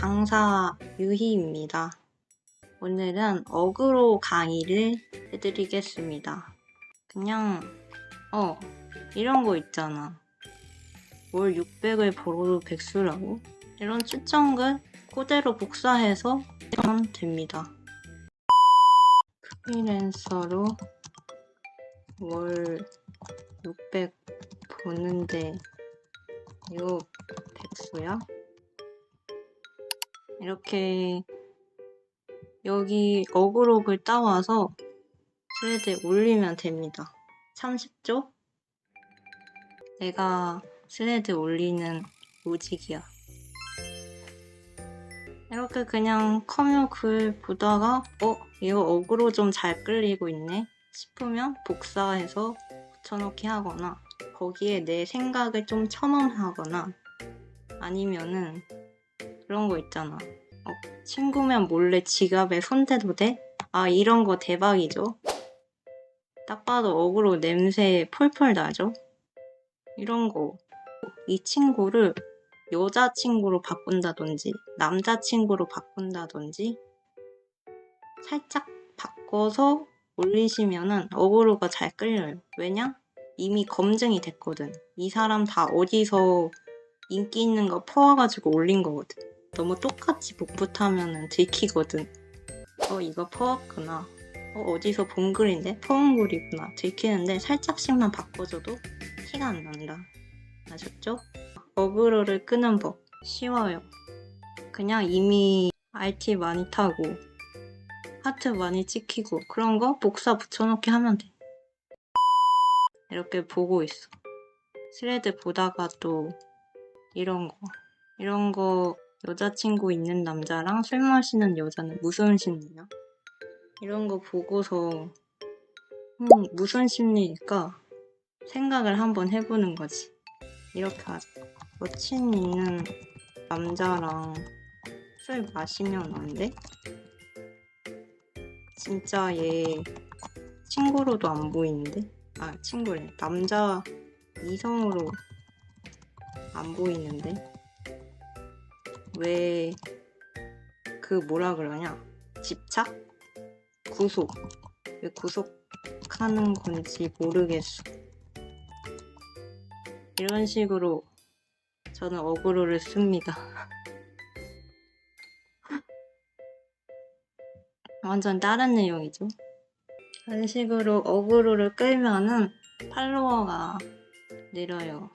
강사 유희입니다. 오늘은 어그로 강의를 해드리겠습니다. 그냥, 어, 이런 거 있잖아. 월 600을 벌어도 백수라고? 이런 추천글 그대로 복사해서 하면 됩니다. 프리랜서로 월 600 버는데 이거 백수야? 이렇게 여기 어그록을 따와서 스레드에 올리면 됩니다. 참 쉽죠? 내가 스레드 올리는 로직이야. 이렇게 그냥 커뮤 글 보다가 어? 이거 어그로 좀 잘 끌리고 있네 싶으면 복사해서 붙여넣기 하거나 거기에 내 생각을 좀 첨언하거나 아니면은 그런 거 있잖아. 어, 친구면 몰래 지갑에 손대도 돼? 아 이런 거 대박이죠. 딱 봐도 어그로 냄새 펄펄 나죠? 이런 거. 이 친구를 여자친구로 바꾼다든지 남자친구로 바꾼다든지 살짝 바꿔서 올리시면은 어그로가 잘 끌려요. 왜냐? 이미 검증이 됐거든. 이 사람 다 어디서 인기 있는 거 퍼와가지고 올린 거거든. 너무 똑같이 복붙하면은 들키거든. 어, 이거 퍼왔구나. 어, 어디서 본 글인데? 퍼온 글이구나. 들키는데 살짝씩만 바꿔줘도 티가 안 난다. 아셨죠? 어그로를 끄는 법. 쉬워요. 그냥 이미 RT 많이 타고 하트 많이 찍히고 그런 거 복사 붙여넣기 하면 돼. 이렇게 보고 있어. 스레드 보다가 또 이런 거. 이런 거 여자친구 있는 남자랑 술 마시는 여자는 무슨 심리야? 이런 거 보고서 음, 무슨 심리일까? 생각을 한번 해보는 거지. 이렇게 하자. 여친 있는 남자랑 술 마시면 안 돼? 진짜 얘 친구로도 안 보이는데? 아, 친구래. 남자 이성으로 안 보이는데? 왜 그 뭐라 그러냐? 집착? 구속. 왜 구속하는 건지 모르겠어. 이런 식으로 저는 어그로를 씁니다. 완전 다른 내용이죠. 이런 식으로 어그로를 끌면은 팔로워가 늘어요.